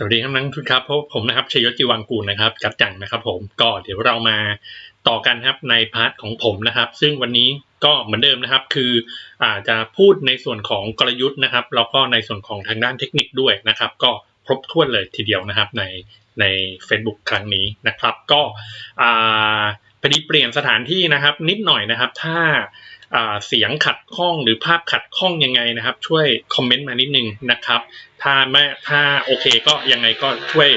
สวัสดีครับนักทุนครับพบผมนะครับชยศจีวังกูลนะครับกัดจังนะครับ ผมก็เดี๋ยวเรามาต่อกันครับในพาร์ทของผมนะครับ ซึ่งวันนี้ก็เหมือนเดิมนะครับ คืออาจจะพูดในส่วนของกลยุทธ์นะครับแล้วก็ในส่วนของทางด้านเทคนิคด้วยนะครับ ก็ครบถ้วนเลยทีเดียวนะครับในใน Facebook ครั้งนี้นะครับ ก็อ่าพอดีเปลี่ยนสถานที่นะครับ นิดหน่อยนะครับ ถ้า เสียงขัดข้องหรือภาพขัดข้องยังไงนะครับ ช่วยคอมเมนต์มานิดนึงนะครับ ถ้าไม่ถ้าโอเคก็ยังไงก็ช่วย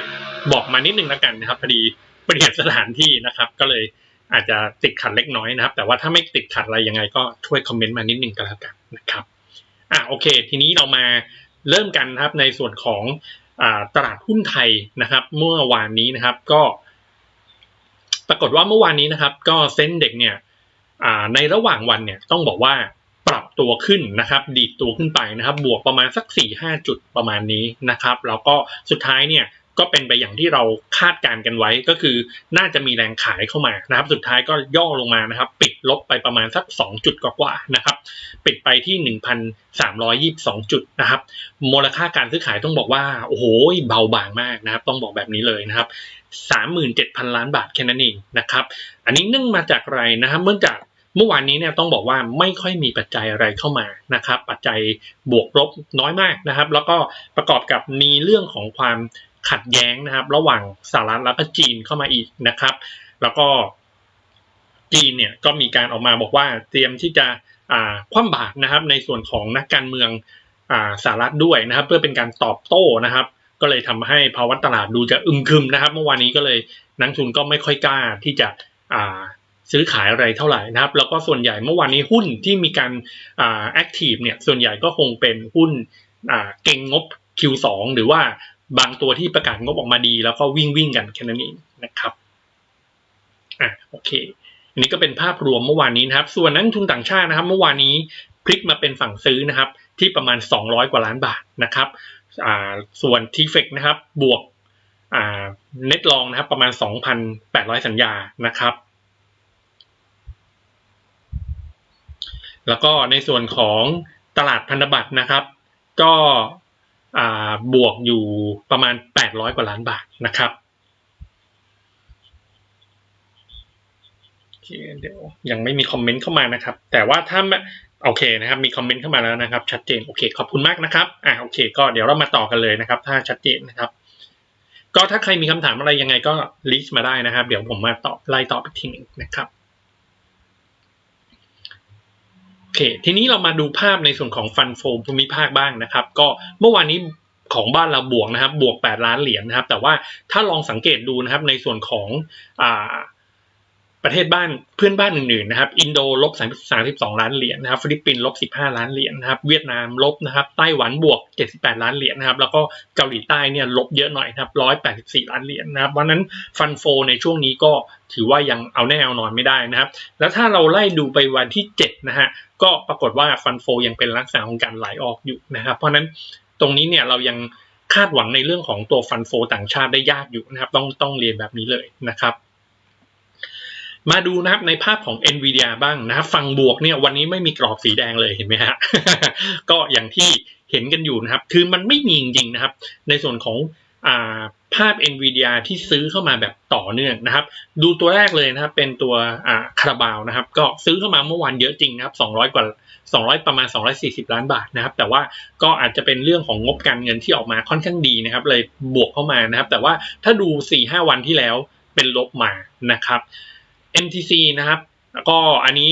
บอกมานิดนึงแล้วกันนะครับพอดีเปลี่ยนสถานที่นะครับ ก็เลยอาจจะติดขัดเล็กน้อยนะครับ แต่ว่าถ้าไม่ติดขัดอะไรยังไงก็ช่วยคอมเมนต์มานิดนึงก็แล้วกันนะครับอะโอเค ทีนี้เรามาเริ่มกันนะครับในส่วนของตลาดหุ้นไทยนะครับ เมื่อวานนี้นะครับก็ ปรากฏว่าเมื่อวานนี้นะครับ ก็เซ็นเด็กเนี่ย ในระหว่างวันเนี่ยต้องบอกว่าปรับตัวขึ้นนะครับดีดตัวขึ้นไปนะครับ บวกประมาณสัก4ี่ห้าจุดประมาณนี้นะครับ แล้วก็สุดท้ายเนี่ยก็เป็นไปอย่างที่เราคาดการกันไว้ก็คือน่าจะมีแรงขายเข้ามานะครับ สุดท้ายก็ย่อลงมานะครับ ปิดลบไปประมาณสัก 2 จุดกว่าๆนะครับ ปิดไปที่ 1,322 จุดนะครับ มูลค่าการซื้อขายต้องบอกว่าโอ้โหเบาบางมากนะครับ ต้องบอกแบบนี้เลยนะครับ 37,000 ล้านบาทแค่นั้นเองนะครับ อันนี้เนื่องมาจากอะไรนะครับเมื่อจาก เมื่อวานนี้เนี่ยต้องบอกว่าไม่ค่อยมีปัจจัยอะไรเข้ามานะครับ ปัจจัยบวกลบน้อยมากนะครับ แล้วก็ประกอบกับมีเรื่องของความขัดแย้งนะครับ ระหว่างสหรัฐและก็จีนเข้ามาอีกนะครับ แล้วก็จีนเนี่ยก็มีการออกมาบอกว่าเตรียมที่จะคว่ำบาตรนะครับในส่วนของนักการเมืองสหรัฐด้วยนะครับ เพื่อเป็นการตอบโต้นะครับ ก็เลยทำให้ภาวะตลาดดูจะอึมครึมนะครับ เมื่อวานนี้ก็เลยนักทุนก็ไม่ค่อยกล้าที่จะ ซื้อขายอะไรเท่าไหร่นะครับ แล้วก็ส่วนใหญ่เมื่อวานนี้หุ้นที่มีการแอคทีฟเนี่ยส่วนใหญ่ก็คงเป็นหุ้นเก่งงบ Q2 หรือว่าบางตัวที่ประกาศงบออกมาดี แล้วก็วิ่งวิ่งกันแค่นั้นเองนะครับอะโอเค อันนี้ก็เป็นภาพรวมเมื่อวานนี้นะครับ ส่วนนักทุนต่างชาตินะครับ เมื่อวานนี้พลิกมาเป็นฝั่งซื้อนะครับ ที่ประมาณ 200 กว่าล้านบาทนะครับอ่าส่วนทีเฟกนะครับบวกอ่าเน็ตลองนะครับประมาณ 2,800 สัญญานะครับ แล้วก็ในส่วนของตลาดพันธบัตรนะครับ ก็บวกอยู่ประมาณ 800 กว่าล้านบาทนะครับเดี๋ยวยังไม่มีคอมเมนต์เข้ามานะครับ แต่ว่าถ้าโอเคนะครับ มีคอมเมนต์เข้ามาแล้วนะครับ ชัดเจนโอเคขอบคุณมากนะครับอ่าโอเค ก็เดี๋ยวเรามาต่อกันเลยนะครับ ถ้าชัดเจนนะครับ ก็ถ้าใครมีคำถามอะไรยังไงก็ลิสต์มาได้นะครับ เดี๋ยวผมมาตอบไล่ตอบอีกทีนึงนะครับโอเคทีนี้เรามาดูภาพในส่วนของฟันโฟมภูมิภาคบ้างนะครับ ก็เมื่อวานนี้ของบ้านเราบวกนะครับบวก 8 ล้านเหรียญนะครับ แต่ว่าถ้าลองสังเกตดูนะครับในส่วนของอ่า ประเทศบ้านเพื่อนบ้านอื่นๆนะครับ อินโดลบ32ล้านเหรียญนะครับ ฟิลิปปินส์ลบ15ล้านเหรียญนะครับ เวียดนามลบนะครับ ไต้หวันบวก78ล้านเหรียญนะครับ แล้วก็เกาหลีใต้เนี่ยลบเยอะหน่อยนะครับ184ล้านเหรียญนะครับเพราะนั้นฟันโฟในช่วงนี้ก็ถือว่ายังเอาแน่เอานอนไม่ได้นะครับ แล้วถ้าเราไล่ดูไปวันที่7นะฮะ ก็ปรากฏว่าฟันโฟยังเป็นลักษณะของการไหลออกอยู่นะครับ เพราะนั้นตรงนี้เนี่ยเรายังคาดหวังในเรื่องของตัวฟันโฟต่างชาติได้ยากอยู่นะครับ ต้องต้องเรียนแบบนี้เลยนะครับ มาดูนะครับในภาพของ NVIDIA บ้างนะครับฝั่งบวกเนี่ยวันนี้ไม่มีกรอบสีแดงเลยเห็นไหมฮะ ก็อย่างที่เห็นกันอยู่นะครับ คือมันไม่มีจริงๆนะครับ ในส่วนของภาพ NVIDIA ที่ซื้อเข้ามาแบบต่อเนื่องนะครับ ดูตัวแรกเลยนะครับเป็นตัวคาราบาวนะครับ ก็ซื้อเข้ามาเมื่อวานเยอะจริงนะครับ 200 กว่า 200 ประมาณ 240 ล้านบาทนะครับ แต่ว่าก็อาจจะเป็นเรื่องของงบการเงินที่ออกมาค่อนข้างดีนะครับ เลยบวกเข้ามานะครับ แต่ว่าถ้าดู 4-5 วันที่แล้วเป็นลบมานะครับ MTC นะครับแล้วก็อันนี้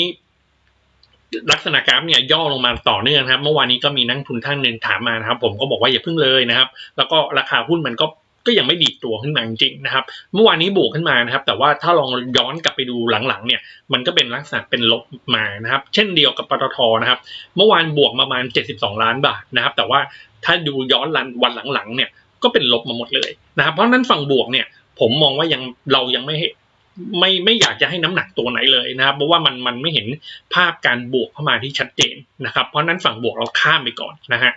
ลักษณะกราฟเนี่ยย่อลงมาต่อเนื่องครับ เมื่อวานนี้ก็มีนักทุนท่านหนึ่งถามมานะครับ ผมก็บอกว่าอย่าพึ่งเลยนะครับ แล้วก็ราคาหุ้นมันก็ก็ยังไม่ดีดตัวขึ้นมาจริงๆนะครับ เมื่อวานนี้บวกขึ้นมานะครับ แต่ว่าถ้าลองย้อนกลับไปดูหลังๆ เนี่ยมันก็เป็นลักษณะเป็นลบมานะครับ เช่นเดียวกับปตทนะครับ เมื่อวานบวกประมาณ 72 ล้านบาทนะครับ แต่ว่าถ้าดูย้อนวันหลังๆ เนี่ยก็เป็นลบมาหมดเลยนะครับ เพราะนั้นฝั่งบวกเนี่ยผมมองว่ายังเรายังไม่ ไม่ไม่อยากจะให้น้ำหนักตัวไหนเลยนะครับ เพราะว่ามันมันไม่เห็นภาพการบวกเข้ามาที่ชัดเจนนะครับ เพราะนั้นฝั่งบวกเราข้ามไปก่อนนะฮะ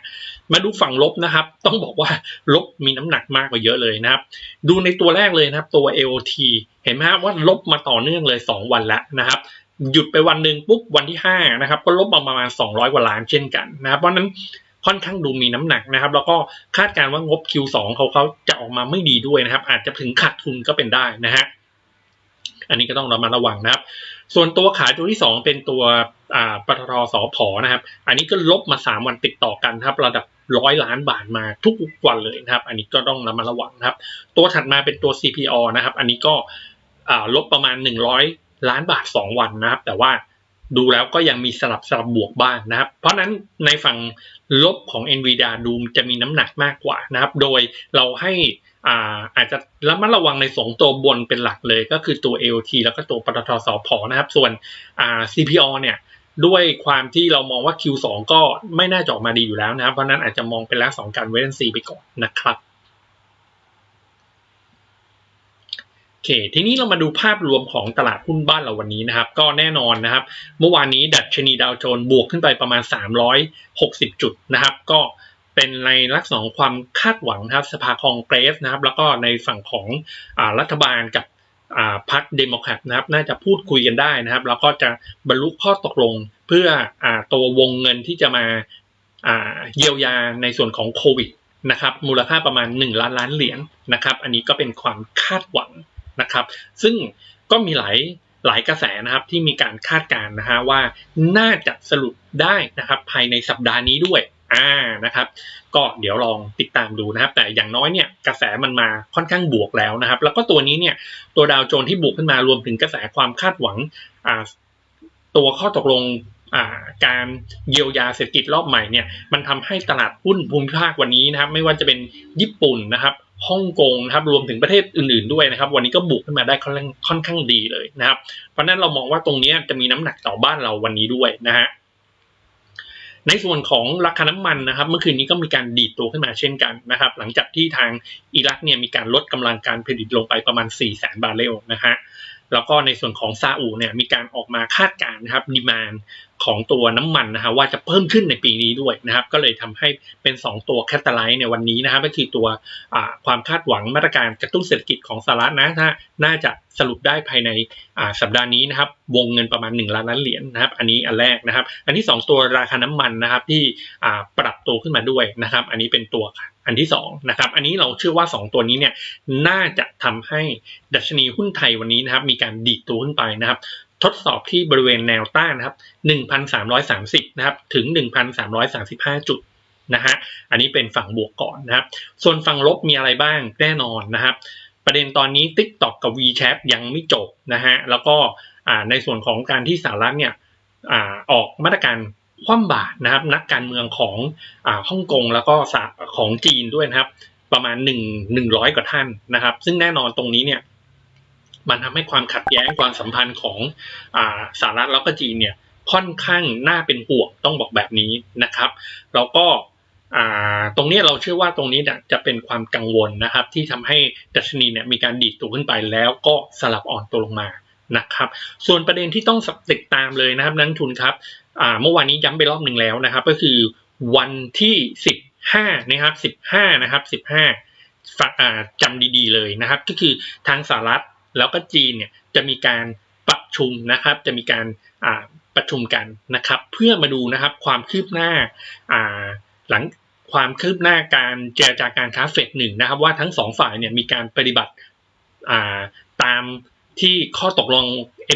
มาดูฝั่งลบนะครับ ต้องบอกว่าลบมีน้ำหนักมากกว่าเยอะเลยนะครับ ดูในตัวแรกเลยนะครับ ตัว AOT เห็นไหมครับว่าลบมาต่อเนื่องเลย 2 วันแล้วนะครับหยุดไปวันหนึ่งปุ๊บวันที่5นะครับก็ลบมาประมาณ 200 กว่าล้านเช่นกันนะครับเพราะนั้นค่อนข้างดูมีน้ำหนักนะครับ แล้วก็คาดการณ์ว่างบ Q2 เขาเขาจะออกมาไม่ดีด้วยนะครับ อาจจะถึงขาดทุนก็เป็นได้นะฮะ อันนี้ก็ต้องระมัดระวังนะครับ ส่วนตัวขายตัวที่ 2 เป็นตัวอ่าปตทสพนะครับ อันนี้ก็ลบมา 3 วันติดต่อกันครับ ระดับร้อยล้านบาทมาทุกวันเลยนะครับ อันนี้ก็ต้องระมัดระวังนะครับ ตัวถัดมาเป็นตัว CPO นะครับ อันนี้ก็อ่าลบประมาณ 100 ล้านบาท 2 วันนะครับ แต่ว่าดูแล้วก็ยังมีสลับสลับบวกบ้างนะครับ เพราะนั้นในฝั่งลบของ NVIDIA ดูจะมีน้ำหนักมากกว่านะครับ โดยเราให้ อ่าอาจจะระมัดระวังในสองตัวบนเป็นหลักเลยก็คือตัว AOT แล้วก็ตัวปตทสพนะครับ ส่วนอ่า CPO เนี่ยด้วยความที่เรามองว่า Q2 ก็ไม่น่าจะออกมาดีอยู่แล้วนะครับ เพราะนั้นอาจจะมองเป็นลักษณะของการเวทซีไปก่อนนะครับโอเค ทีนี้เรามาดูภาพรวมของตลาดหุ้นบ้านเราวันนี้นะครับ ก็แน่นอนนะครับ เมื่อวานนี้ดัชนีดาวโจนส์บวกขึ้นไปประมาณ 360 จุดนะครับ ก็ เป็นในลักษณะของความคาดหวังนะครับสภาคองเกรสนะครับ แล้วก็ในฝั่งของอรัฐบาลกับพรรคเดโมแครตนะครับ น่าจะพูดคุยกันได้นะครับ แล้วก็จะบรรลุข้อตกลงเพื่ออตัววงเงินที่จะมาอ่าเยียวยาในส่วนของโควิดนะครับมูลค่าประมาณ 1 ล้านล้านเหรียญนะครับ อันนี้ก็เป็นความคาดหวังนะครับ ซึ่งก็มีหลายหลายกระแสนะครับที่มีการคาดการณ์นะฮะว่าน่าจะสรุปได้นะครับภายในสัปดาห์นี้ด้วย อ่านะครับ ก็เดี๋ยวลองติดตามดูนะครับ แต่อย่างน้อยเนี่ยกระแสมันมาค่อนข้างบวกแล้วนะครับ แล้วก็ตัวนี้เนี่ยตัวดาวโจนส์ที่บวกขึ้นมารวมถึงกระแสความคาดหวังอ่าตัวข้อตกลงการเยียวยาเศรษฐกิจรอบใหม่เนี่ยมันทำให้ตลาดหุ้นภูมิภาควันนี้นะครับ ไม่ว่าจะเป็นญี่ปุ่นนะครับฮ่องกงนะครับรวมถึงประเทศอื่นๆด้วยนะครับ วันนี้ก็บุกขึ้นมาได้ค่อนข้างดีเลยนะครับ เพราะฉะนั้นเรามองว่าตรงนี้จะมีน้ำหนักต่อบ้านเราวันนี้ด้วยนะฮะ ในส่วนของราคาน้ำมันนะครับ เมื่อคืนนี้ก็มีการดีดตัวขึ้นมาเช่นกันนะครับ หลังจากที่ทางอิรักเนี่ยมีการลดกำลังการผลิตลงไปประมาณ 4 0 0 0 0 0บาร์เรลนะฮะแล้วก็ในส่วนของซาอุเนี่ยมีการออกมาคาดการณ์นะครับดีมาน ของตัวน้ำมันนะฮะว่าจะเพิ่มขึ้นในปีนี้ด้วยนะครับ ก็เลยทำให้เป็น 2 ตัวแคตตาไลท์ในวันนี้นะครับก็คือตัวความคาดหวังมาตรการกระตุ้นเศรษฐกิจของสหรัฐนะถ้าน่าจะสรุปได้ภายในสัปดาห์นี้นะครับ วงเงินประมาณ 1 ล้านล้านเหรียญนะครับ อันนี้อันแรกนะครับ อันที่ 2 ตัวราคาน้ำมันนะครับที่ปรับตัวขึ้นมาด้วยนะครับ อันนี้เป็นตัวอันที่2นะครับ อันนี้เราเชื่อว่า 2 ตัวนี้เนี่ยน่าจะทำให้ดัชนีหุ้นไทยวันนี้นะครับ มีการดีดตัวขึ้นไปนะครับ ทดสอบที่บริเวณแนวต้านนะครับ 1,330 นะครับ ถึง 1,335 จุดนะฮะ อันนี้เป็นฝั่งบวกก่อนนะครับ ส่วนฝั่งลบมีอะไรบ้างแน่นอนนะครับ ประเด็นตอนนี้ TikTok กับ WeChat ยังไม่จบนะฮะ แล้วก็ในส่วนของการที่สหรัฐเนี่ยออกมาตรการคว่ำบาตรนะครับ นักการเมืองของฮ่องกงแล้วก็ของจีนด้วยนะครับ ประมาณ 1 100 กว่าท่านนะครับ ซึ่งแน่นอนตรงนี้เนี่ย มันทำให้ความขัดแย้งความสัมพันธ์ของสหรัฐแล้วก็จีนเนี่ยค่อนข้างน่าเป็นห่วงต้องบอกแบบนี้นะครับ แล้วก็ตรงนี้เราเชื่อว่าตรงนี้จะเป็นความกังวลนะครับ ที่ทำให้ดัชนีเนี่ยมีการดีดตัวขึ้นไปแล้วก็สลับอ่อนตัวลงมานะครับ ส่วนประเด็นที่ต้องติดตามเลยนะครับนักทุนครับเมื่อวานนี้ย้ำไปรอบหนึ่งแล้วนะครับ ก็คือวันที่ 15นะครับ15นะครับ15จำดีๆเลยนะครับ ก็คือทางสหรัฐ แล้วก็จีนเนี่ยจะมีการประชุมนะครับ จะมีการประชุมกันนะครับ เพื่อมาดูนะครับความคืบหน้าหลังความคืบหน้าการเจรจาการค้าเฟดหนึ่งนะครับ ว่าทั้งสองฝ่ายเนี่ยมีการปฏิบัติตามที่ข้อตกลง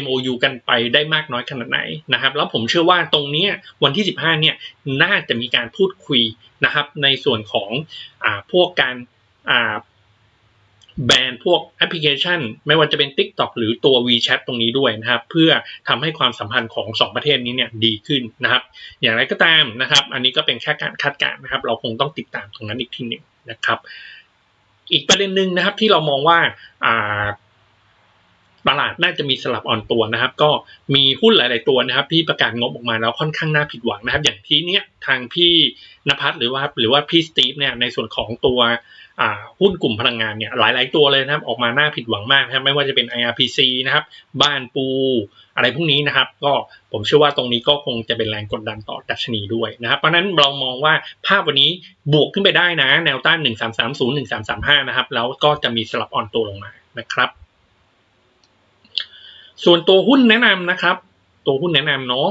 MOU กันไปได้มากน้อยขนาดไหนนะครับ แล้วผมเชื่อว่าตรงนี้วันที่ 15 เนี่ยน่าจะมีการพูดคุยนะครับ ในส่วนของอพวกการ แบนพวกแอปพลิเคชัน ไม่ว่าจะเป็น TikTok หรือตัว WeChat ตรงนี้ด้วยนะครับ เพื่อทำให้ความสัมพันธ์ของ 2 ประเทศนี้เนี่ยดีขึ้นนะครับ อย่างไรก็ตามนะครับ อันนี้ก็เป็นแค่การคาดการณ์นะครับ เราคงต้องติดตามตรงนั้นอีกทีหนึ่งนะครับ อีกประเด็นหนึ่งนะครับที่เรามองว่าอ่า ตลาดน่าจะมีสลับอ่อนตัวนะครับ ก็มีหุ้นหลาย ๆ ตัวนะครับ ที่ประกาศงบออกมาแล้วค่อนข้างน่าผิดหวังนะครับ อย่างที่เนี้ยทางพี่นภัสหรือว่าหรือว่าพี่สตีฟเนี่ยในส่วนของตัวหุ้นกลุ่มพลังงานเนี่ยหลาย ๆ ตัวเลยนะครับ ออกมาน่าผิดหวังมากนะครับไม่ว่าจะเป็น IRPC นะครับ บ้านปู อะไรพวกนี้นะครับ ก็ผมเชื่อว่าตรงนี้ก็คงจะเป็นแรงกดดันต่อดัชนีด้วยนะครับเพราะนั้นเรามองว่าภาพวันนี้บวกขึ้นไปได้นะ แนวต้าน 1330 1335 นะครับ แล้วก็จะมีสลับอ่อนตัวลงมานะครับ ส่วนตัวหุ้นแนะนำนะครับ ตัวหุ้นแนะนำเนาะ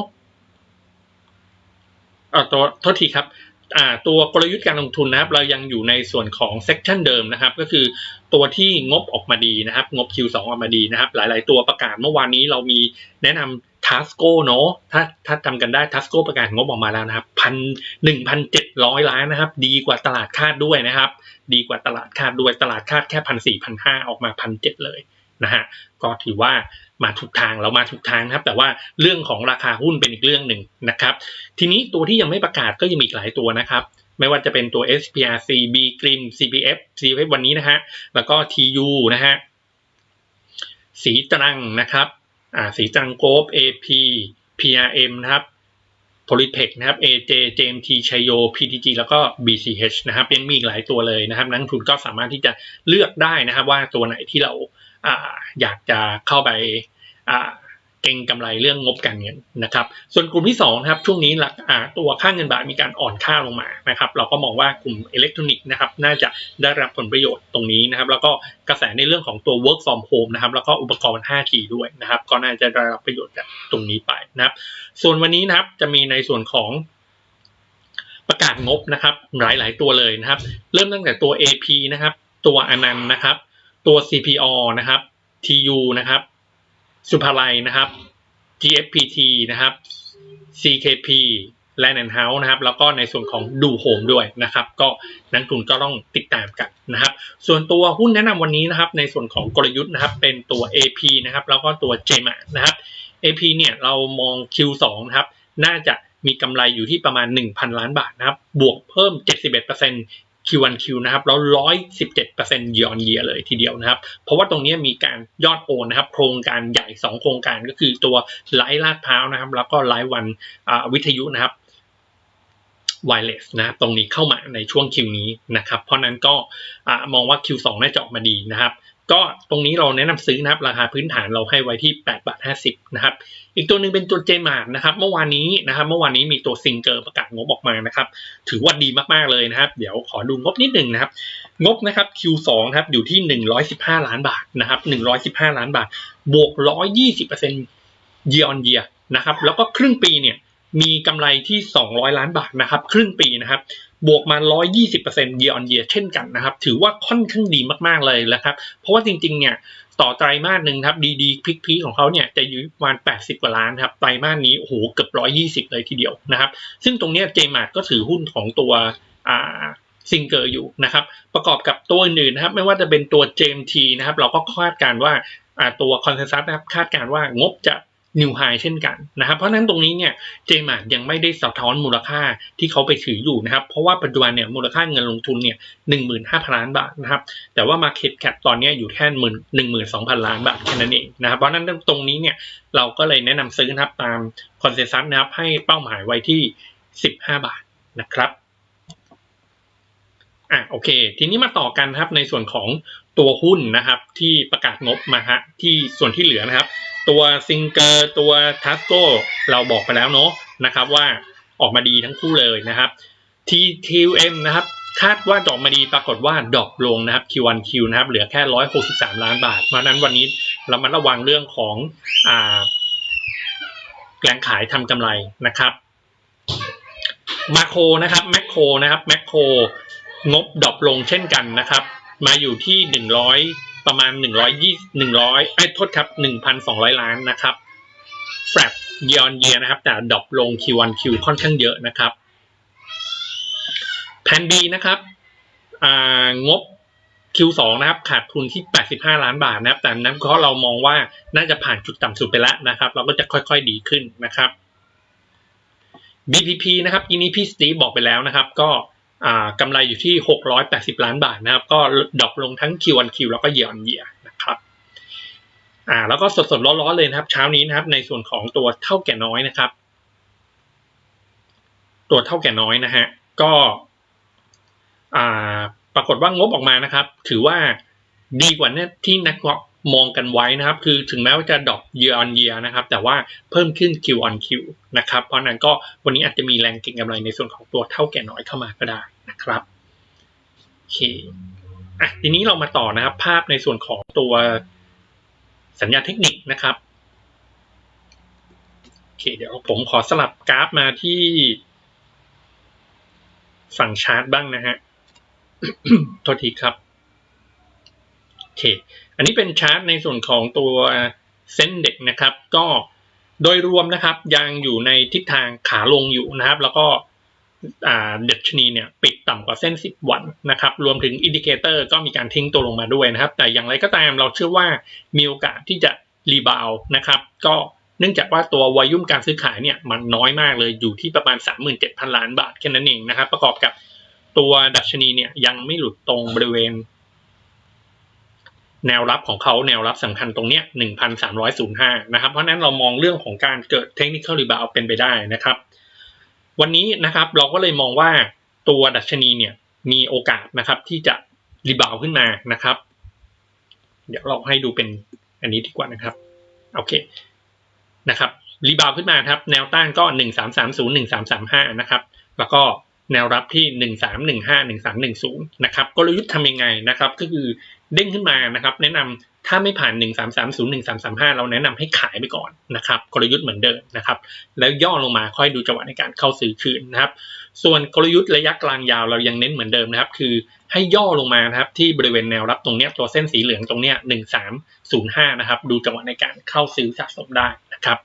อ่อตัวโทษทีครับอ่าตัวกลยุทธ์การลงทุนนะครับ เรายังอยู่ในส่วนของเซ c ชันเดิมนะครับ ก็คือตัวที่งบออกมาดีนะครับ งบ Q2 ออกมาดีนะครับ หลาย ๆ ตัวประกาศเมื่อวานนี้เรามีแนะนำทัสโกเนาะถ้าถ้าจำกันได้ทัสโกประกาศงบออกมาแล้วนะครับพันหนึ่งพันเจ็ดร้อยล้านนะครับ ดีกว่าตลาดคาดด้วยนะครับ ดีกว่าตลาดคาดด้วยตลาดคาดแค่พันสี่พันห้าออกมาพันเจ็ดเลยนะฮะก็ถือว่า มาถูกทางเรามาถูกทางนะครับ แต่ว่าเรื่องของราคาหุ้นเป็นอีกเรื่องหนึ่งนะครับ ทีนี้ตัวที่ยังไม่ประกาศก็ยังมีอีกหลายตัวนะครับ ไม่ว่าจะเป็นตัว SPRC B Grim CPF CPF วันนี้นะฮะแล้วก็ TU นะฮะสีตรังนะครับอ่าสีตรังโกลบ AP PRM นะครับ Polytech นะครับ AJ JMT ชัยโย PTG แล้วก็ BCH นะครับยังมีอีกหลายตัวเลยนะครับนักทุนก็สามารถที่จะเลือกได้นะครับว่าตัวไหนที่เรา อยากจะเข้าไปเก็งกำไรเรื่องงบการเงินนะครับ ส่วนกลุ่มที่2นะครับช่วงนี้หลักตัวค่าเงินบาทมีการอ่อนค่าลงมานะครับ เราก็มองว่ากลุ่มอิเล็กทรอนิกส์นะครับน่าจะได้รับผลประโยชน์ตรงนี้นะครับ แล้วก็กระแสในเรื่องของตัว work from home นะครับ แล้วก็อุปกรณ์ 5G ด้วยนะครับ ก็น่าจะได้รับประโยชน์จากตรงนี้ไปนะครับ ส่วนวันนี้นะครับจะมีในส่วนของประกาศงบนะครับ หลาย ๆ ตัวเลยนะครับ เริ่มตั้งแต่ตัว AP นะครับ ตัวอนันต์นะครับ ตัว CPO นะครับ TU นะครับ สุภาลัยนะครับ GFPT นะครับ CKP Land and House นะครับ แล้วก็ในส่วนของดูโฮมด้วยนะครับ ก็นักลงทุนก็ต้องติดตามกันนะครับ ส่วนตัวหุ้นแนะนำวันนี้นะครับ ในส่วนของกลยุทธ์นะครับ เป็นตัว AP นะครับ แล้วก็ตัว JMA นะครับ AP เนี่ยเรามอง Q2 นะครับ น่าจะมีกำไรอยู่ที่ประมาณ 1,000 ล้านบาทนะครับ บวกเพิ่ม 71% Q1Q นะครับแล้ว 117% year on year เลยทีเดียวนะครับ เพราะว่าตรงนี้มีการยอดโอนนะครับ โครงการใหญ่ 2 โครงการก็คือตัวไลฟ์ลาดพร้าวนะครับ แล้วก็ไลฟ์วันวิทยุนะครับไวเลสนะตรงนี้เข้ามาในช่วงคิวนี้นะครับ เพราะนั้นก็มองว่า Q2 น่าจะออกมาดีนะครับ ก็ตรงนี้เราแนะนำซื้อนะครับ ราคาพื้นฐานเราให้ไว้ที่8บาท50นะครับอีกตัวหนึ่งเป็นตัวเจมาร์นะครับ เมื่อวานนี้นะครับเมื่อวานนี้มีตัวซิงเกอร์ประกาศงบออกมานะครับ ถือว่าดีมากๆเลยนะครับ เดี๋ยวขอดูงบนิดหนึ่งนะครับ งบนะครับ Q2 ครับอยู่ที่ 115 ล้านบาทนะครับ115 ล้านบาท บวก 120% year on year นะครับแล้วก็ครึ่งปีเนี่ยมีกำไรที่ 200 ล้านบาทนะครับ ครึ่งปีนะครับ บวกมา 120% year on year เช่นกันนะครับ ถือว่าค่อนข้างดีมากๆเลยนะครับ เพราะว่าจริงๆ เนี่ยต่อไตรมาสหนึ่งครับดีๆพลิกๆของเขาเนี่ยจะอยู่ประมาณ 80 กว่าล้านครับไตรมาสนี้โอ้โหเกือบ 120 เลยทีเดียวนะครับ ซึ่งตรงนี้เจมาร์ก็ถือหุ้นของตัวอ่าซิงเกอร์อยู่นะครับ ประกอบกับตัวอื่นนะครับ ไม่ว่าจะเป็นตัว JMT นะครับ เราก็คาดการว่าอ่าตัวคอนเซนแซสนะครับคาดการว่างบจะ นิวไฮเช่นกันนะครับเพราะฉะนั้นตรงนี้เนี่ยเจมาร์ยังไม่ได้สะท้อนมูลค่าที่เขาไปถืออยู่นะครับ เพราะว่าปัจจุบันเนี่ยมูลค่าเงินลงทุนเนี่ยหนึ่งหมื่นห้าพันล้านบาทนะครับ แต่ว่า Market Cap ตอนนี้อยู่แค่หมื่นหนึ่งหมื่นสองพันล้านบาทแค่นั้นเองนะครับเพราะนั้นตรงนี้เนี่ยเราก็เลยแนะนำซื้อนะครับตามคอนเซนแซสนะครับให้เป้าหมายไว้ที่สิบห้าบาทนะครับอะโอเค ทีนี้มาต่อกันครับในส่วนของตัวหุ้นนะครับที่ประกาศงบมาฮะที่ส่วนที่เหลือนะครับ ตัวซิงเกอร์ตัวทัสโกเราบอกไปแล้วเนาะนะครับว่าออกมาดีทั้งคู่เลยนะครับ TTM นะครับคาดว่าจะอกมาดีปรากฏว่าดอปลงนะครับ Q1Q นะครับเหลือแค่ 163 ล้านบาท เพราะนั้นวันนี้เรามาระวังเรื่องของอ่าแรงขายทำกำไรนะครับมาโครนะครับแมคโครนะครับแมคโครงบดรอปลงเช่นกันนะครับ มาอยู่ที่หนึ่งร้อย ประมาณหนึ่งร้อยยี่หนึ่งร้อยไอ้โทษครับหนึ่งพันสองร้อยล้านนะครับแฟลตเยอนเยียนะครับ แต่ดรอปลง Q1 Q ค่อนข้างเยอะนะครับแผน B นะครับอ่างบ Q2 นะครับ ขาดทุนที่ 85 ล้านบาทนะครับ แต่นั้นก็เรามองว่าน่าจะผ่านจุดต่ำสุดไปแล้วนะครับ เราก็จะค่อยๆดีขึ้นนะครับ BPP นะครับยินี้พี่สตีบอกไปแล้วนะครับ ก็ กำไรอยู่ที่ 680 ล้านบาทนะครับ ก็ดรอปลงทั้ง Q1Q แล้วก็ Year on Year นะครับอ่าแล้วก็สดๆร้อนๆเลยนะครับ เช้านี้นะครับ ในส่วนของตัวเท่าแก่น้อยนะครับ ตัวเท่าแก่น้อยนะฮะก็อ่าปรากฏว่างบออกมานะครับ ถือว่าดีกว่าที่นัก มองกันไว้นะครับ คือถึงแม้ว่าจะดรอป year on year นะครับ แต่ว่าเพิ่มขึ้น Q on Q นะครับ เพราะนั้นก็วันนี้อาจจะมีแรงเก็งกำไรในส่วนของตัวเท่าแก่น้อยเข้ามาก็ได้นะครับโอเคอะทีนี้เรามาต่อนะครับ ภาพในส่วนของตัวสัญญาเทคนิคนะครับโอเคเดี๋ยวผมขอสลับกราฟมาที่ฝั่งชาร์ตบ้างนะฮะโทษทีครับ เค อันนี้เป็นชาร์ตในส่วนของตัวเส้นเด็กนะครับ ก็โดยรวมนะครับยังอยู่ในทิศทางขาลงอยู่นะครับ แล้วก็เดัชนีเนี่ยปิดต่ำกว่าเส้น 10 วันนะครับ รวมถึงอินดิเคเตอร์ก็มีการทิ้งตัวลงมาด้วยนะครับ แต่อย่างไรก็ตามเราเชื่อว่ามีโอกาสที่จะรีบาวนะครับ ก็เนื่องจากว่าตัววอยุ่มการซื้อขายเนี่ยมันน้อยมากเลยอยู่ที่ประมาณ 37,000 ล้านบาทแค่นั้นเองนะครับ ประกอบกับตัวดัชนีเนี่ยยังไม่หลุดตรงบริเวณ แนวรับของเขาแนวรับสำคัญตรงเนี้ย1,305 นะครับ เพราะนั้นเรามองเรื่องของการเกิดเทคนิคอลรีบาวเป็นไปได้นะครับ วันนี้นะครับเราก็เลยมองว่าตัวดัชนีเนี่ยมีโอกาสนะครับที่จะรีบาวขึ้นมานะครับ เดี๋ยวเราให้ดูเป็นอันนี้ดีกว่านะครับ โอเคนะครับรีบาวขึ้นมาครับ แนวต้านก็หนึ่งสามสามศูนะครับ แล้วก็แนวรับที่หนึ่งสามหนึ่งห้าหนึ่งสามหนึ่งศูนย์นะครับกลยุทธ์ทำยังไงนะครับ ก็คือ เด้งขึ้นมานะครับ แนะนำถ้าไม่ผ่านหนึ่งสามสามศูนย์หนึ่งสามสามห้าเราแนะนำให้ขายไปก่อนนะครับกลยุทธ์เหมือนเดิมนะครับแล้วย่อลงมาค่อยดูจังหวะในการเข้าซื้อคืนนะครับ ส่วนกลยุทธ์ระยะกลางยาวเรายังเน้นเหมือนเดิมนะครับ คือให้ย่อลงมานะครับที่บริเวณแนวรับตรงเนี้ยตัวเส้นสีเหลืองตรงเนี้ยหนึ่งสามศูนย์ห้านะครับดูจังหวะในการเข้าซื้อสะสมได้นะครับ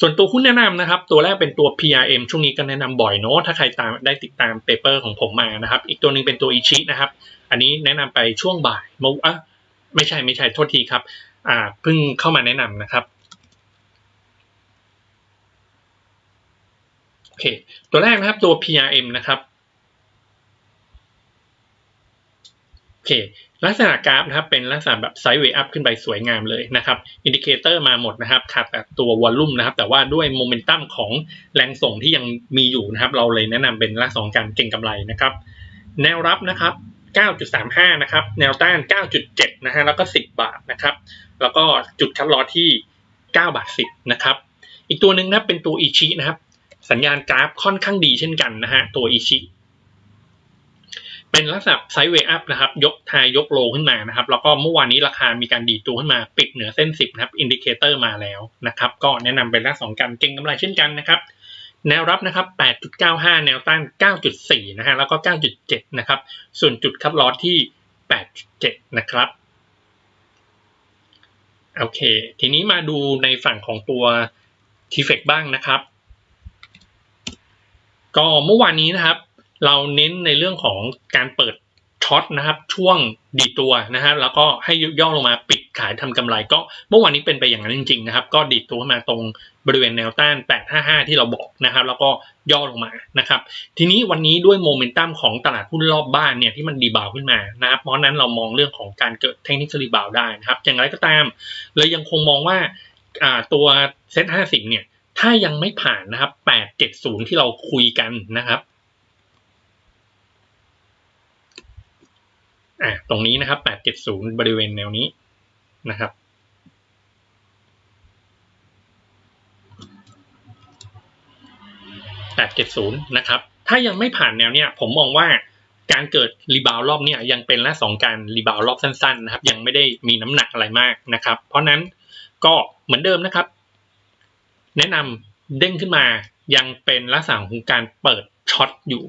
ส่วนตัวหุ้นแนะนำนะครับ ตัวแรกเป็นตัว PRM ช่วงนี้ก็แนะนำบ่อยเนาะถ้าใครตามได้ติดตามเปเปอร์ของผมมานะครับ อีกตัวหนึ่งเป็นตัวอิชินะครับ อันนี้แนะนำไปช่วงบ่ายเมื่ออะไม่ใช่ไม่ใช่โทษทีครับอ่าเพิ่งเข้ามาแนะนำนะครับโอเคตัวแรกนะครับตัว PRM นะครับ อเคลักษณะกราฟนะครับเป็นลักษณะแบบไซด์เวย์อัพขึ้นไปสวยงามเลยนะครับอินดิเคเตอร์มาหมดนะครับขาดแต่ตัววอลลุ่มนะครับแต่ว่าด้วยโมเมนตัมของแรงส่งที่ยังมีอยู่นะครับเราเลยแนะนำเป็นลักษณะของการเก็งกำไรนะครับแนวรับนะครับ 9.35 นะครับแนวต้าน 9.7 นะฮะแล้วก็ 10 บาทนะครับแล้วก็จุดคัดลอที่ 9 บาท 10 นะครับอีกตัวหนึ่งนะเป็นตัวอิชินะครับสัญญาณกราฟค่อนข้างดีเช่นกันนะฮะตัวอิชิ เป็นลักษณะไซด์เวย์อัพนะครับ ยกทายยกโลขึ้นมานะครับ แล้วก็เมื่อวานนี้ราคามีการดีดตัวขึ้นมาปิดเหนือเส้น 10 นะครับ อินดิเคเตอร์มาแล้วนะครับ ก็แนะนำเป็นลักษณะของการเก็งกำไรเช่นกันนะครับ แนวรับนะครับ 8.95 แนวต้าน 9.4 นะฮะ แล้วก็ 9.7 นะครับ ส่วนจุดคัดลอสที่ 8.7 นะครับ โอเค ทีนี้มาดูในฝั่งของตัว t f e c บ้างนะครับ ก็เมื่อวานนี้นะครับ เราเน้นในเรื่องของการเปิดช็อตนะครับช่วงดีตัวนะฮะแล้วก็ให้ย่อลงมาปิดขายทำกำไรก็เมื่อวานนี้เป็นไปอย่างนั้นจริงๆนะครับ ก็ดีตัวมาตรงบริเวณแนวต้าน 855 ที่เราบอกนะครับ แล้วก็ย่อลงมานะครับ ทีนี้วันนี้ด้วยโมเมนตัมของตลาดหุ้นรอบบ้านเนี่ยที่มันดีบาวขึ้นมานะครับ เพราะนั้นเรามองเรื่องของการเกิดเทคนิครีบาวได้นะครับ อย่างไรก็ตามเลยยังคงมองว่าตัวเซ็ต50 เนี่ยถ้ายังไม่ผ่านนะครับ 870 ที่เราคุยกันนะครับ อะตรงนี้นะครับ 870 บริเวณแนวนี้นะครับ 870 นะครับ ถ้ายังไม่ผ่านแนวเนี้ย ผมมองว่าการเกิดรีบาวรอบเนี้ยยังเป็นและสองการรีบาวรอบสั้นๆนะครับ ยังไม่ได้มีน้ำหนักอะไรมากนะครับ เพราะนั้นก็เหมือนเดิมนะครับ แนะนำเด้งขึ้นมายังเป็นลักษณะของการเปิดช็อตอยู่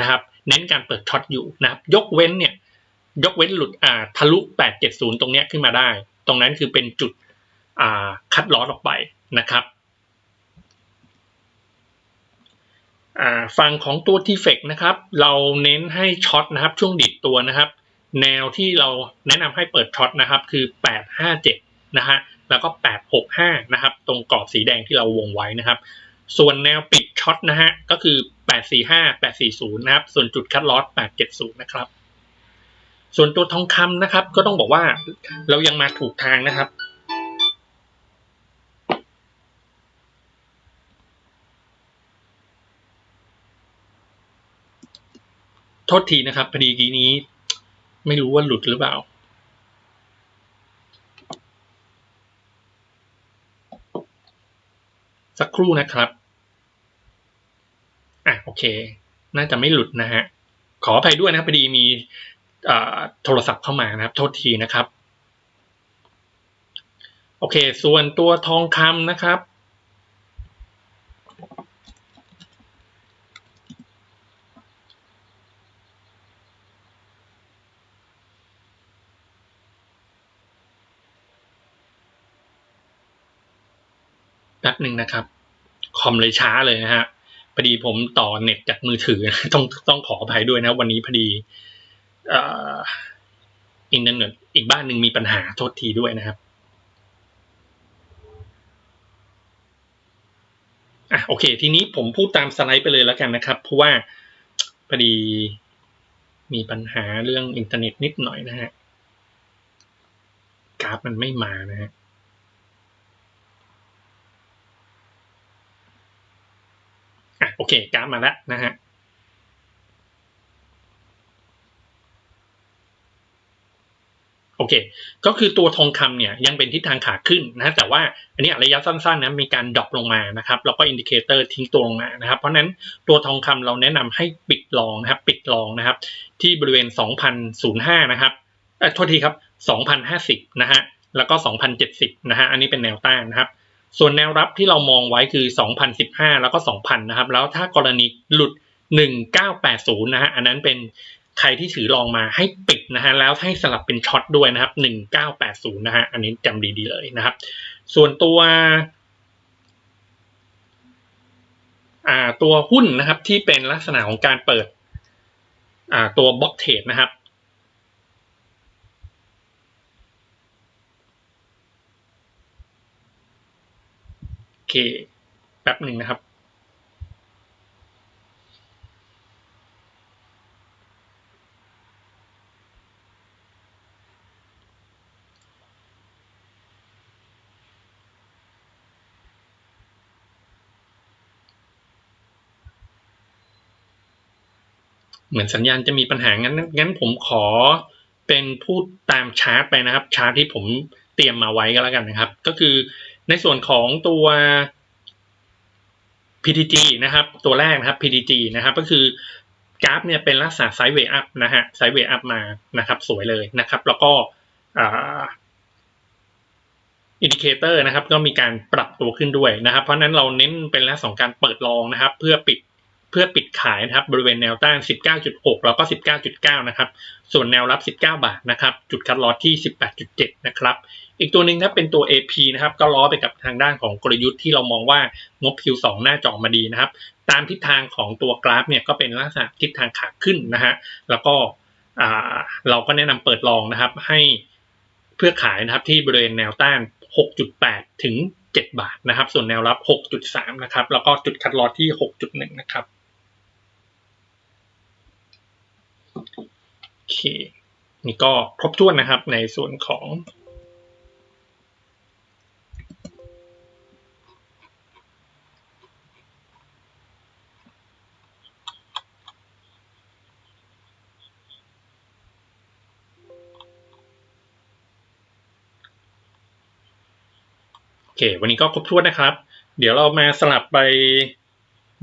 นะครับ เน้นการเปิดช็อตอยู่นะครับ ยกเว้นเนี่ย ยกเว้นหลุดอ่าทะลุ 870 ตรงเนี้ยขึ้นมาได้ ตรงนั้นคือเป็นจุดอ่าคัดลอสออกไปนะครับอ่าฝั่งของตัวทีเฟกนะครับ เราเน้นให้ช็อตนะครับช่วงดิดตัวนะครับ แนวที่เราแนะนำให้เปิดช็อตนะครับ คือ 857 นะฮะแล้วก็ 865 นะครับ ตรงกรอบสีแดงที่เราวงไว้นะครับ ส่วนแนวปิดช็อตนะฮะก็คือ 845 840 นะครับ ส่วนจุดคัดลอส870 นะครับ ส่วนตัวทองคำนะครับ ก็ต้องบอกว่าเรายังมาถูกทางนะครับโทษทีนะครับพอดีกี้นี้ ไม่รู้ว่าหลุดหรือเปล่า สักครู่นะครับอะโอเค น่าจะไม่หลุดนะฮะขออภัยด้วยนะพอดีมี โทรศัพท์เข้ามานะครับ โทษทีนะครับ โอเค ส่วนตัวทองคำนะครับ แป๊บหนึ่งนะครับ คอมเลยช้าเลยนะฮะพอดีผมต่อเน็ตจากมือถือ ต้องต้องขออภัยด้วยนะ วันนี้พอดี อินเทอร์เน็ตอีกบ้านหนึ่งมีปัญหาโทษทีด้วยนะครับอะโอเค ทีนี้ผมพูดตามสไลด์ไปเลยแล้วกันนะครับ เพราะว่าพอดีมีปัญหาเรื่องอินเทอร์เน็ตนิดหน่อยนะฮะกราฟมันไม่มานะฮะอะโอเคกราฟมาแล้วนะฮะ โอเค ก็คือตัวทองคำเนี่ยยังเป็นทิศทางขาขึ้นนะแต่ว่าอันนี้ระยะสั้นๆนะมีการดรอปลงมานะครับแล้วก็อินดิเคเตอร์ทิ้งตัวลงมานะครับ เพราะนั้นตัวทองคำเราแนะนำให้ปิดลองนะครับ ปิดลองนะครับ ที่บริเวณ 2,005 นะครับเอ่อโทษทีครับ 2,050 นะฮะแล้วก็ 2,070 นะฮะอันนี้เป็นแนวต้านนะครับ ส่วนแนวรับที่เรามองไว้คือ 2,015 แล้วก็ 2,000 นะครับ แล้วถ้ากรณีหลุด 1980 นะฮะอันนั้นเป็น ใครที่ถือลองมาให้ปิดนะฮะแล้วให้สลับเป็นช็อตด้วยนะครับหนึ่งเก้าแปดศูนย์นะฮะอันนี้จำดีๆเลยนะครับ ส่วนตัวอ่าตัวหุ้นนะครับที่เป็นลักษณะของการเปิดอ่าตัวบล็อกเทรดนะครับโอเคแป๊บหนึ่งนะครับ เหมือนสัญญาณจะมีปัญหางั้นงั้นผมขอเป็นพูดตามชาร์ตไปนะครับ ชาร์ตที่ผมเตรียมมาไว้ก็แล้วกันนะครับ ก็คือในส่วนของตัว PTG นะครับ ตัวแรกนะครับ PTG นะครับ ก็คือกราฟเนี่ยเป็นลักษณะไซด์เวย์อัพนะฮะไซด์เวย์อัพมานะครับสวยเลยนะครับ แล้วก็อินดิเคเตอร์นะครับ ก็มีการปรับตัวขึ้นด้วยนะครับ เพราะนั้นเราเน้นเป็นลักษณะการเปิดลองนะครับ เพื่อปิด เพื่อปิดขายนะครับบริเวณแนวต้าน 19.6 แล้วก็ 19.9 นะครับ ส่วนแนวรับ 19 บาทนะครับ จุดคัดลอสที่ 18.7 นะครับ อีกตัวหนึ่งครับเป็นตัว AP นะครับ ก็ล้อไปกับทางด้านของกลยุทธ์ที่เรามองว่างบ Q2 หน้าจอมาดีนะครับ ตามทิศทางของตัวกราฟเนี่ยก็เป็นลักษณะทิศทางขาขึ้นนะฮะ แล้วก็เราก็แนะนำเปิดลองนะครับให้เพื่อขายนะครับที่บริเวณแนวต้าน 6.8 ถึง 7 บาทนะครับ ส่วนแนวรับ 6.3 นะครับ แล้วก็จุดคัดลอสที่ 6.1 นะครับ โอเคนี่ก็ครบถ้วนนะครับในส่วนของ โอเค วันนี้ก็ครบถ้วนนะครับ เดี๋ยวเรามาสลับไป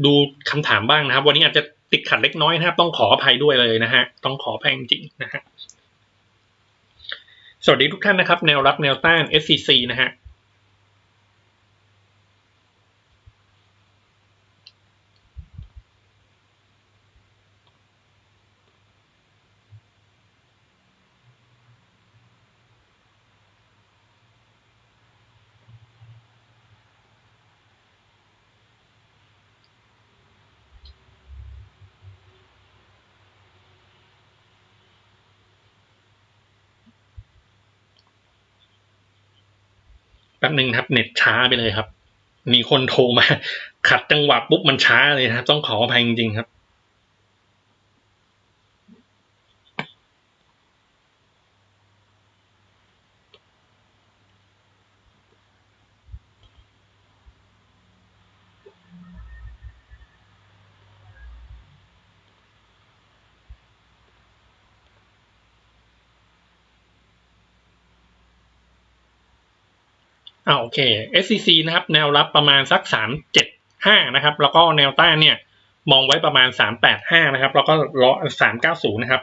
ดูคำถามบ้างนะครับ วันนี้อาจจะ ติดขัดเล็กน้อยนะครับ ต้องขออภัยด้วยเลยนะฮะ ต้องขออภัยจริงๆนะฮะ สวัสดีทุกท่านนะครับ แนวรับแนวต้าน SCC นะฮะ ป๊บหนึ่งครับ เน็ตช้าไปเลยครับ มีคนโทรมา ขัดจังหวะปุ๊บมันช้าเลยครับ ต้องขออภัยจริงๆครับ อ่าโอเค SCC นะครับแนวรับประมาณสัก 375 นะครับ แล้วก็แนวต้านเนี่ยมองไว้ประมาณ 385 นะครับ แล้วก็ล้อสามเก้าศูนย์นะครับ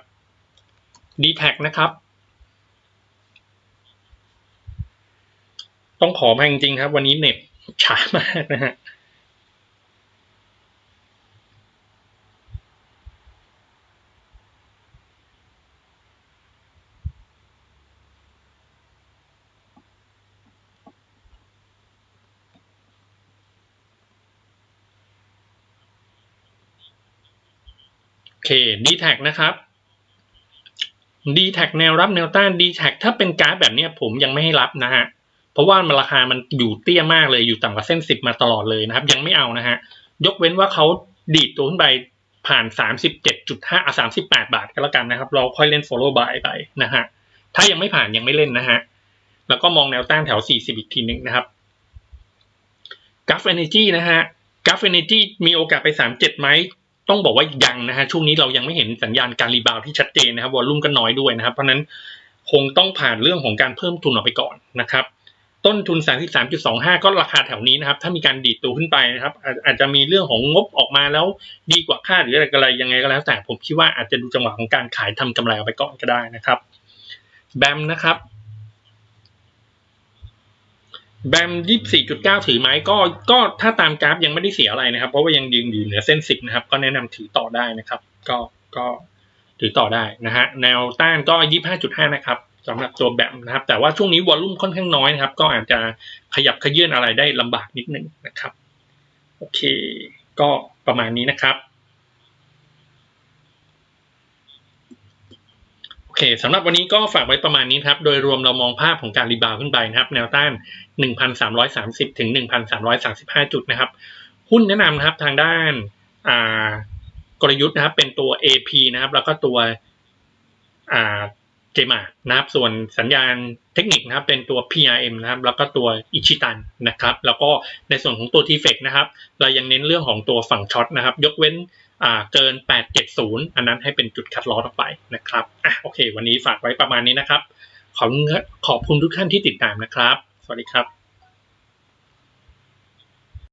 d t แทนะครับ ต้องขอมาจริงๆครับ วันนี้เน็บช้ามากนะฮะ d t แทนะครับ d t แทแนวรับแนวต้าน d t แทถ้าเป็นกราฟแบบนี้ผมยังไม่ให้รับนะฮะ เพราะว่ามันราคามันอยู่เตี้ยมากเลยอยู่ต่ำกว่าเส้นสิบมาตลอดเลยนะครับ ยังไม่เอานะฮะ ยกเว้นว่าเขาดีดตัวขึ้นไปผ่านสามสิบเจ็ดจุดห้าสามสิบแปดบาทก็แล้วกันนะครับ เราค่อยเล่น follow buy ไปนะฮะ ถ้ายังไม่ผ่านยังไม่เล่นนะฮะ แล้วก็มองแนวต้านแถวสี่สิบอีกทีหนึ่งนะครับกราฟ energy นะฮะกราฟ energy มีโอกาสไปสามเจ็ดไหม ต้องบอกว่ายังนะฮะช่วงนี้เรายังไม่เห็นสัญญาณการรีบาวที่ชัดเจนนะครับวอลลุ่มก็น้อยด้วยนะครับ เพราะนั้นคงต้องผ่านเรื่องของการเพิ่มทุนออกไปก่อนนะครับ ต้นทุน 33.25 ก็ราคาแถวนี้นะครับ ถ้ามีการดีดตัวขึ้นไปนะครับ อาจจะมีเรื่องของงบออกมาแล้วดีกว่าคาดหรืออะไรอะไรยังไงก็แล้ว แต่ผมคิดว่าอาจจะดูจังหวะของการขายทำกำไรออกไปก่อนก็ได้นะครับแบมนะครับ แบมยี่สี่จุดเก้าถือไหมก็ก็ถ้าตามกราฟยังไม่ได้เสียอะไรนะครับ เพราะว่ายังยืนอยู่เหนือเส้นสิบนะครับ ก็แนะนำถือต่อได้นะครับ ก็ก็ถือต่อได้นะฮะแนวต้านก็ยี่ห้าจุดห้านะครับสำหรับตัวแบมนะครับ แต่ว่าช่วงนี้วอลลุ่มค่อนข้างน้อยนะครับ ก็อาจจะขยับขยื่นอะไรได้ลำบากนิดนึงนะครับ โอเค ก็ประมาณนี้นะครับ โอ เคสำหรับวันนี้ก็ฝากไว้ประมาณนี้ครับ โดยรวมเรามองภาพของการรีบาวขึ้นไปนะครับ แนวต้าน 1,330 ถึง 1,335 จุดนะครับ หุ้นแนะนำนะครับทางด้านกลยุทธ์นะครับ เป็นตัว AP นะครับ แล้วก็ตัวเจมานะครับ ส่วนสัญญาณเทคนิคนะครับ เป็นตัว PRM นะครับ แล้วก็ตัวอิชิตันนะครับ แล้วก็ในส่วนของตัว t f e c นะครับ เรายังเน้นเรื่องของตัวฝั่งช็อตนะครับ ยกเว้น อ่าเกิน 870 อันนั้นให้เป็นจุดคัดลอสออกไปนะครับอะโอเค วันนี้ฝากไว้ประมาณนี้นะครับ ขอบขอบคุณทุกท่านที่ติดตามนะครับ สวัสดีครับ